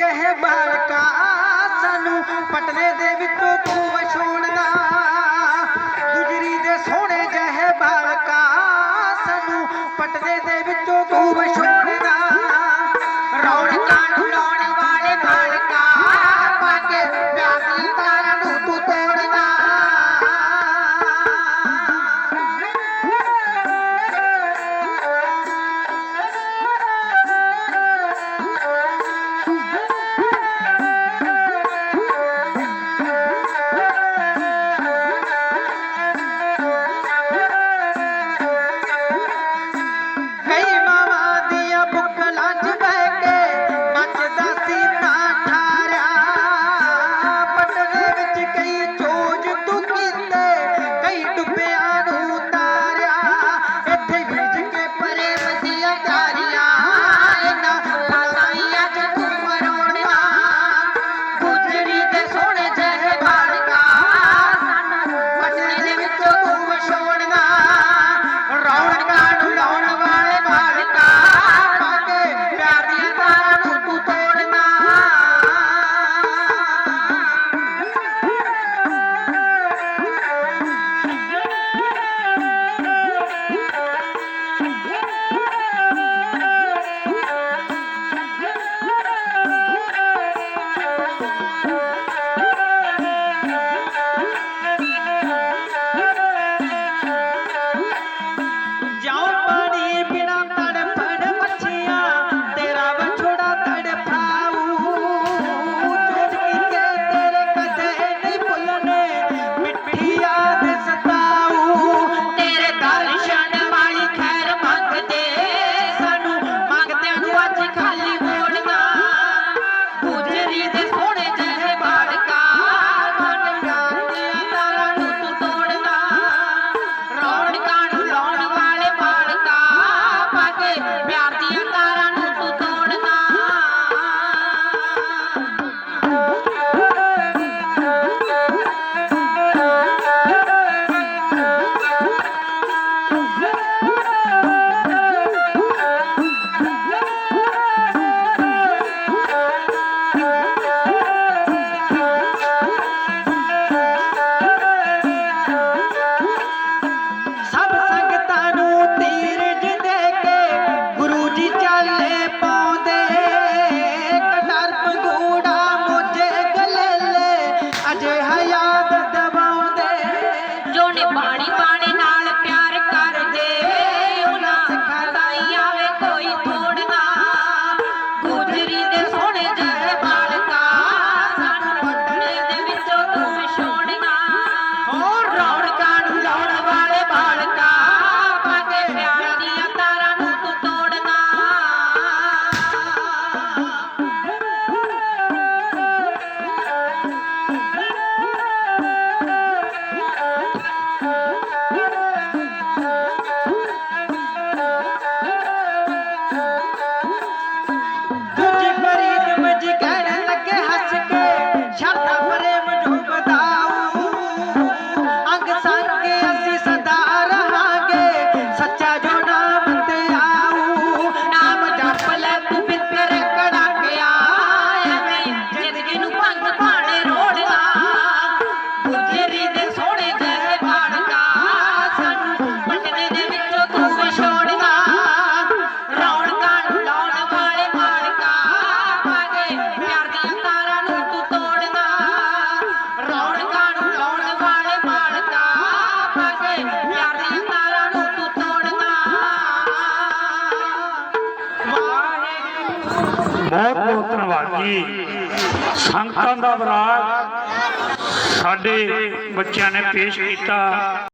जहबार प्यार दिया ਬਹੁਤ ਬਹੁਤ ਧੰਨਵਾਦ ਜੀ ਸੰਗਤਾਂ ਦਾ ਵਿਰਾਗ ਸਾਡੇ ਬੱਚਿਆਂ ਨੇ ਪੇਸ਼ ਕੀਤਾ।